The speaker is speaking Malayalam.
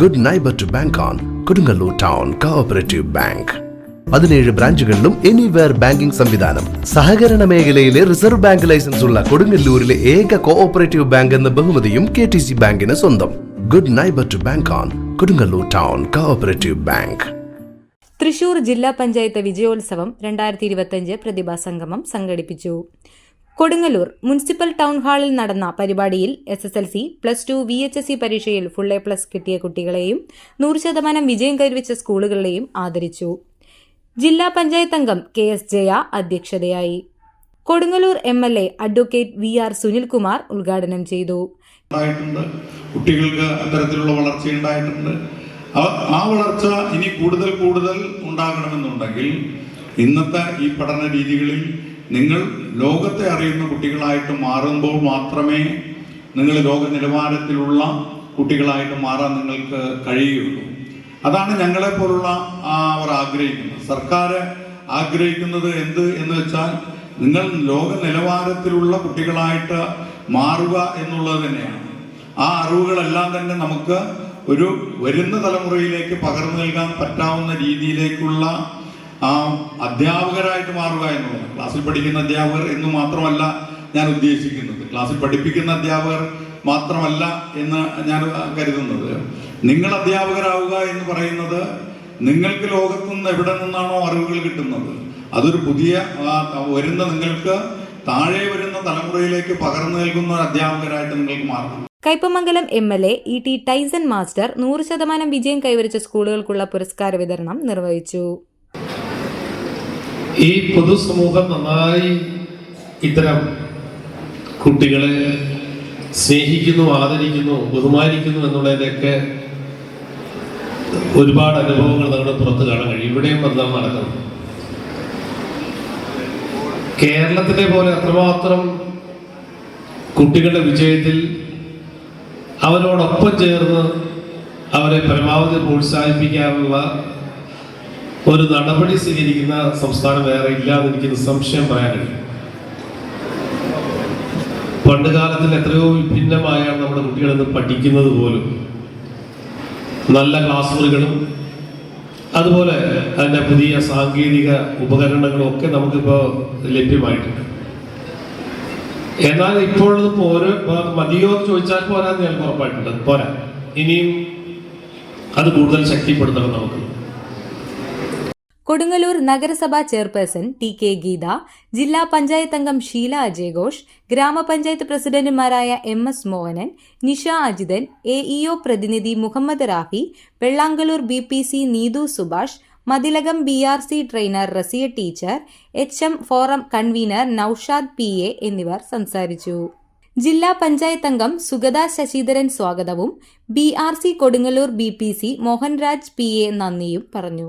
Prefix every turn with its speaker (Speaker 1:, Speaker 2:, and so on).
Speaker 1: Good neighbour to bank on Kodungallur town cooperative bank പതിനേഴ് ബ്രാഞ്ചുകളിലും എനിവെയർ ബാങ്കിംഗ് സംവിധാനം സഹകരണ മേഖലയിലെ റിസർവ് ബാങ്ക് ലൈസൻസ് ഉള്ള കൊടുങ്ങല്ലൂരിലെ ഏക കോഓപ്പറേറ്റീവ് ബാങ്ക് എന്ന ബഹുമതിയും കെ ടി സി ബാങ്കിന് സ്വന്തം good neighbour to bank on Kodungallur town cooperative bank
Speaker 2: Thrissur ജില്ലാ പഞ്ചായത്ത് വിജയോത്സവം രണ്ടായിരത്തി ഇരുപത്തഞ്ച് പ്രതിഭാസംഗമം സംഘടിപ്പിച്ചു കൊടുങ്ങല്ലൂർ മുനിസിപ്പൽ ടൗൺ ഹാളിൽ നടന്ന പരിപാടിയിൽ S S L C plus two V H S C പരീക്ഷയിൽ ഫുൾ എ പ്ലസ് കിട്ടിയ കുട്ടികളെയും നൂറ് ശതമാനം വിജയം കൈവരിച്ച സ്കൂളുകളെയും ആദരിച്ചു ജില്ലാ പഞ്ചായത്ത് അംഗം K S Jaya അധ്യക്ഷതയായി Kodungallur M L A advocate V R Sunilkumar ഉദ്ഘാടനം ചെയ്തു
Speaker 3: കുട്ടികൾക്ക് അത്തരത്തിലുള്ള വളർച്ച ഉണ്ടായിട്ടുണ്ട് ആ വളർച്ച ഇനി കൂടുതൽ കൂടുതൽ ഉണ്ടാകണമെന്നുണ്ടെങ്കിൽ ഇന്നത്തെ ഈ പഠന രീതികളിൽ നിങ്ങൾ ലോകത്തെ അറിയുന്ന കുട്ടികളായിട്ട് മാറുമ്പോൾ മാത്രമേ നിങ്ങൾ ലോക നിലവാരത്തിലുള്ള കുട്ടികളായിട്ട് മാറാൻ നിങ്ങൾക്ക് കഴിയുകയുള്ളൂ അതാണ് ഞങ്ങളെ പോലുള്ള അവർ ആഗ്രഹിക്കുന്നത് സർക്കാർ ആഗ്രഹിക്കുന്നത് എന്ത് എന്ന് വെച്ചാൽ നിങ്ങൾ ലോക നിലവാരത്തിലുള്ള കുട്ടികളായിട്ട് മാറുക എന്നുള്ളത് തന്നെയാണ് ആ അറിവുകളെല്ലാം തന്നെ നമുക്ക് ഒരു വരുന്ന തലമുറയിലേക്ക് പകർന്നു നൽകാൻ പറ്റാവുന്ന രീതിയിലേക്കുള്ള ആ അധ്യാപകരായിട്ട് മാറുക എന്നുള്ളത് ക്ലാസ്സിൽ പഠിക്കുന്ന അധ്യാപകർ എന്ന് മാത്രമല്ല ഞാൻ ഉദ്ദേശിക്കുന്നത് ക്ലാസ്സിൽ പഠിപ്പിക്കുന്ന അധ്യാപകർ മാത്രമല്ല എന്ന് ഞാൻ കരുതുന്നത് നിങ്ങൾ അധ്യാപകരാവുക എന്ന് പറയുന്നത് നിങ്ങൾക്ക് ലോകത്തു നിന്ന് എവിടെ നിന്നാണോ അറിവുകൾ കിട്ടുന്നത് അതൊരു പുതിയ വരുന്ന നിങ്ങൾക്ക് താഴെ വരുന്ന തലമുറയിലേക്ക് പകർന്നു നൽകുന്ന ഒരു അധ്യാപകരായിട്ട് നിങ്ങൾക്ക് മാറണം
Speaker 2: Kaipamangalam M L A E T Tyson master നൂറ് ശതമാനം വിജയം കൈവരിച്ച സ്കൂളുകൾക്കുള്ള പുരസ്കാര വിതരണം നിർവഹിച്ചു
Speaker 4: ഈ പൊതുസമൂഹം നന്നായി ഇത്തരം കുട്ടികളെ സ്നേഹിക്കുന്നു ആദരിക്കുന്നു ബഹുമാനിക്കുന്നു എന്നുള്ളതിൻ്റെയൊക്കെ ഒരുപാട് അനുഭവങ്ങൾ നമ്മുടെ പുറത്ത് കാണാൻ കഴിയും ഇവിടെയും ബന്ധം നടക്കുന്നു കേരളത്തിലെ പോലെ അത്രമാത്രം കുട്ടികളുടെ വിജയത്തിൽ അവരോടൊപ്പം ചേർന്ന് അവരെ പരമാവധി പ്രോത്സാഹിപ്പിക്കാനുള്ള ഒരു നടപടി സ്വീകരിക്കുന്ന സംസ്ഥാനം വേറെ എന്ന് എനിക്ക് നിസ്സംശയം പറയാൻ കഴിയും പണ്ട് കാലത്തിൽ എത്രയോ വിഭിന്നമായാണ് നമ്മുടെ കുട്ടികളിന്ന് പഠിക്കുന്നത് പോലും നല്ല ക്ലാസ് മുറികളും അതുപോലെ അതിൻ്റെ പുതിയ സാങ്കേതിക ഉപകരണങ്ങളും ഒക്കെ നമുക്കിപ്പോൾ ലഭ്യമായിട്ടുണ്ട് എന്നാൽ ഇപ്പോഴും ഓരോ മതിയോ ചോദിച്ചാൽ പോരാ ഞാൻ ഉറപ്പായിട്ടുണ്ട് പോരാ ഇനിയും അത് കൂടുതൽ ശക്തിപ്പെടുത്തണം നമുക്ക്
Speaker 2: കൊടുങ്ങല്ലൂർ നഗരസഭാ ചെയർപേഴ്സൺ ടി കെ ഗീത ജില്ലാ പഞ്ചായത്ത് അംഗം ഷീല അജയഘോഷ് ഗ്രാമപഞ്ചായത്ത് പ്രസിഡന്റുമാരായ M S Mohanan Nisha Ajithan A EO പ്രതിനിധി Muhammad Rafi Vellangallur B P C Neethu Subhash Mathilakam B R C trainer Rasiya teacher H M forum convener Naushad P A എന്നിവർ സംസാരിച്ചു ജില്ലാ പഞ്ചായത്ത് അംഗം സുഗത ശശിധരൻ സ്വാഗതവും B R C Kodungallur B P C Mohanraj P A നന്ദിയും പറഞ്ഞു